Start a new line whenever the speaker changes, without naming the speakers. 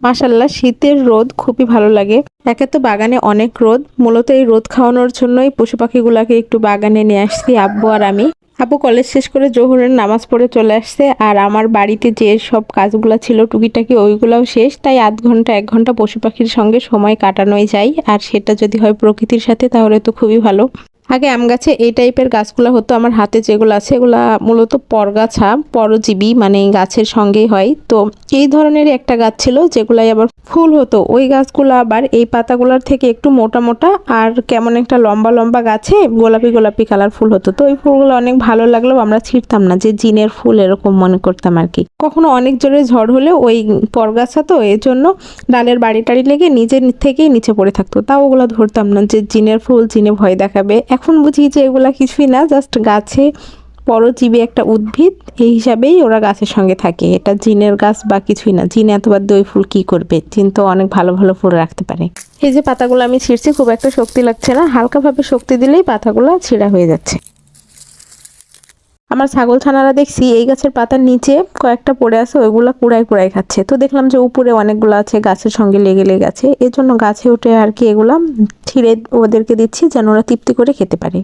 মাসাল্লাহ শীতের রোদ খুবই ভালো লাগে। একে তো বাগানে অনেক রোদ, মূলত এই রোদ খাওয়ানোর জন্যই পশু পাখিগুলাকে একটু বাগানে নিয়ে আসছি, আব্বু আর আমি। আব্বু কলেজ শেষ করে জোহরের নামাজ পড়ে চলে আসছে, আর আমার বাড়িতে যে সব কাজগুলো ছিল টুকিটাকি, ওইগুলোও শেষ। তাই আধ ঘণ্টা, এক ঘণ্টা পশু পাখির সঙ্গে সময় কাটানোই যায়, আর সেটা যদি হয় প্রকৃতির সাথে, তাহলে তো খুবই ভালো। আগে আম গাছে এই টাইপের গাছগুলো হতো, আমার হাতে যেগুলো আছে এগুলা মূলত পরগাছা, পরজীবী মানে গাছের সঙ্গেই হয়। তো এই ধরনেরই একটা গাছ ছিল যেগুলাই আবার ফুল হতো। ওই গাছগুলো আবার এই পাতাগুলোর থেকে একটু মোটা মোটা আর কেমন একটা লম্বা লম্বা গাছে গোলাপি গোলাপি কালার ফুল হতো। তো ওই ফুলগুলো অনেক ভালো লাগলেও আমরা ছিঁড়তাম না যে জিনের ফুল এরকম মনে করতাম আর কি। কখনো অনেক জোরে ঝড় হলে ওই পরগাছা তো এর জন্য ডালের বাড়ি টাড়ি লেগে নিজের থেকেই নিচে পড়ে থাকতো। তাও ওগুলো ধরতাম না যে জিনের ফুল জিনে ভয় দেখাবে। এখন বুঝি যে এগুলা কিছুই না জাস্ট গাছে পরজীবী একটা উদ্ভিদ, এই হিসাবেই ওরা গাছের সঙ্গে থাকে। এটা জিনের গাছ বা কিছুই না। জিন এতবার দই ফুল কি করবে? জিন তো অনেক ভালো ভালো ফুল রাখতে পারে। এই যে পাতাগুলো আমি ছিঁড়ছি, খুব একটা শক্তি লাগছে না। হালকাভাবে শক্তি দিলেই পাতাগুলো ছিঁড়া হয়ে যাচ্ছে। আমার ছাগল ছানারা দেখছি, এই গাছের পাতার নিচে কয়েকটা পড়ে আছে, ওইগুলো কুড়ায় কুড়ায় খাচ্ছে। তো দেখলাম যে উপরে অনেকগুলো আছে, গাছের সঙ্গে লেগে লেগে আছে। এর জন্য গাছে উঠে আর কি এগুলা ছিঁড়ে ওদেরকে দিচ্ছি, যেন ওরা তৃপ্তি করে খেতে পারে।